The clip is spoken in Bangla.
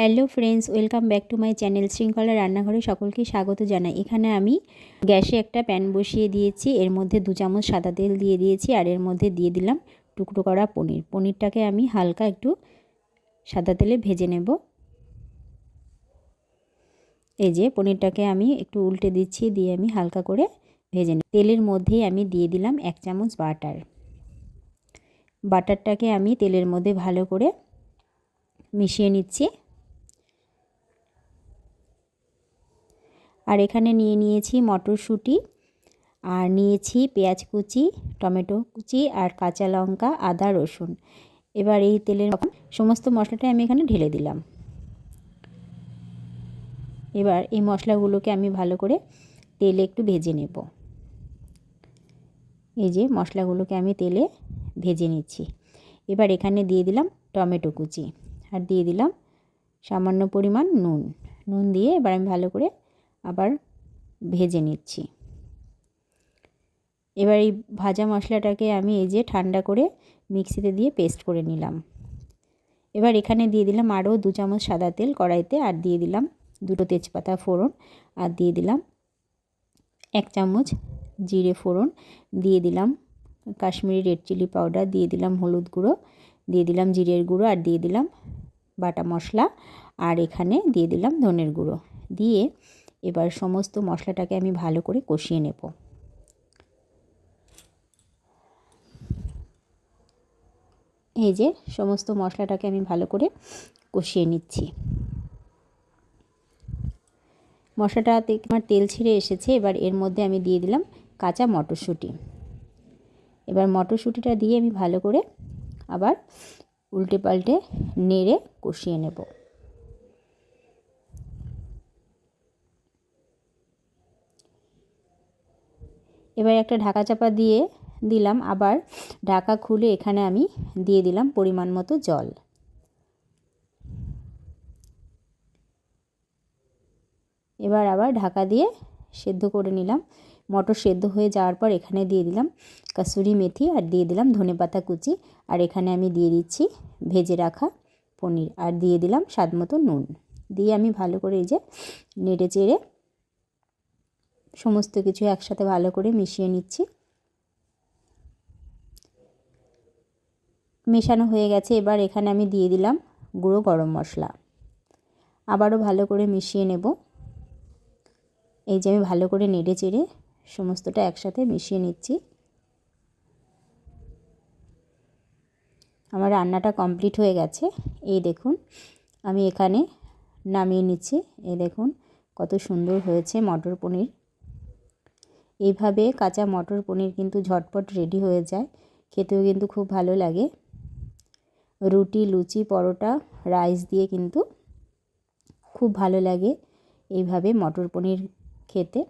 Hello friends, welcome back to my channel শৃঙ্খলা রান্নাঘরে সকলকে স্বাগত জানাই। এখানে আমি গ্যাসে একটা প্যান বসিয়ে দিয়েছি, এর মধ্যে দু চামচ সাদা তেল দিয়ে দিয়েছি আর এর মধ্যে দিয়ে দিলাম টুকরো করা পনির। পনিরটাকে আমি হালকা একটু সাদা তেলে ভেজে নেব। এই যে পনিরটাকে আমি একটু উল্টে দিচ্ছি, দিয়ে আমি হালকা করে ভেজে নিই তেলের মধ্যেই আমি দিয়ে দিলাম এক চামচ বাটার। বাটারটাকে আমি তেলের মধ্যে ভালো করে মিশিয়ে নিচ্ছি। আর এখানে নিয়ে নিয়েছি মটরশুঁটি, আর নিয়েছি পেঁয়াজ কুচি, টমেটো কুচি আর কাঁচা লঙ্কা, আদা, রসুন। এবার এই তেলের সমস্ত মশলাটা আমি এখানে ঢেলে দিলাম। এবার এই মশলাগুলোকে আমি ভালো করে তেলে একটু ভেজে নেব। এই যে মশলাগুলোকে আমি তেলে ভেজে নিচ্ছি। এবার এখানে দিয়ে দিলাম টমেটো কুচি, আর দিয়ে দিলাম সামান্য পরিমাণ নুন। নুন দিয়ে এবার আমি ভালো করে আবার ভেজে নিচ্ছি। এবার এই ভাজা মশলাটাকে আমি এই যে ঠান্ডা করে মিক্সিতে দিয়ে পেস্ট করে নিলাম। এবার এখানে দিয়ে দিলাম আরও দু চামচ সাদা তেল কড়াইতে আর দিয়ে দিলাম দুটো তেজপাতা ফোড়ন আর দিয়ে দিলাম এক চামচ জিরে ফোড়ন, দিয়ে দিলাম কাশ্মীরি রেড চিলি পাউডার, দিয়ে দিলাম হলুদ গুঁড়ো, দিয়ে দিলাম জিরের গুঁড়ো আর দিয়ে দিলাম বাটা মশলা আর এখানে দিয়ে দিলাম ধনের গুঁড়ো। দিয়ে এবার সমস্ত মশলাটাকে আমি ভালো করে কষিয়ে নেব। এই যে সমস্ত মশলাটাকে আমি ভালো করে কষিয়ে নিচ্ছি। মশলাটাতে আমার তেল ছিঁড়ে এসেছে, এবার এর মধ্যে আমি দিয়ে দিলাম কাঁচা মটরশুঁটি। এবার মটরশুঁটিটা দিয়ে আমি ভালো করে আবার উল্টে পাল্টে নেড়ে কষিয়ে নেব। এবার একটা ঢাকা চাপা দিয়ে দিলাম, আবার ঢাকা খুলে এখানে আমি দিয়ে দিলাম পরিমাণ মতো জল। এবার আবার ঢাকা দিয়ে সেদ্ধ করে নিলাম। মটর সেদ্ধ হয়ে যাওয়ার পর এখানে দিয়ে দিলাম কাসুরি মেথি আর দিয়ে দিলাম ধনে পাতা কুচি। আর এখানে আমি দিয়ে দিচ্ছি ভেজে রাখা পনির। আর দিয়ে দিলাম স্বাদ মতো নুন। দিয়ে আমি ভালো করে এই যে নেড়ে চেড়ে সমস্ত কিছু একসাথে ভালো করে মিশিয়ে নিচ্ছি। মেশানো হয়ে গেছে, এবার এখানে আমি দিয়ে দিলাম গুঁড়ো গরম মশলা। আবারও ভালো করে মিশিয়ে নেব। এই যে আমি ভালো করে নেড়ে চেড়ে সমস্তটা একসাথে মিশিয়ে নিচ্ছি। আমার রান্নাটা কমপ্লিট হয়ে গেছে। এই দেখুন, আমি এখানে নামিয়ে নিচ্ছি। এই দেখুন, কত সুন্দর হয়েছে মটর পনির। এইভাবে কাঁচা মটর পনির কিন্তু ঝটপট রেডি হয়ে যায়। খেতেও কিন্তু খুব ভালো লাগে। রুটি, লুচি, পরোটা রাইস দিয়ে কিন্তু খুব ভালো লাগে এইভাবে মটর পনির খেতে।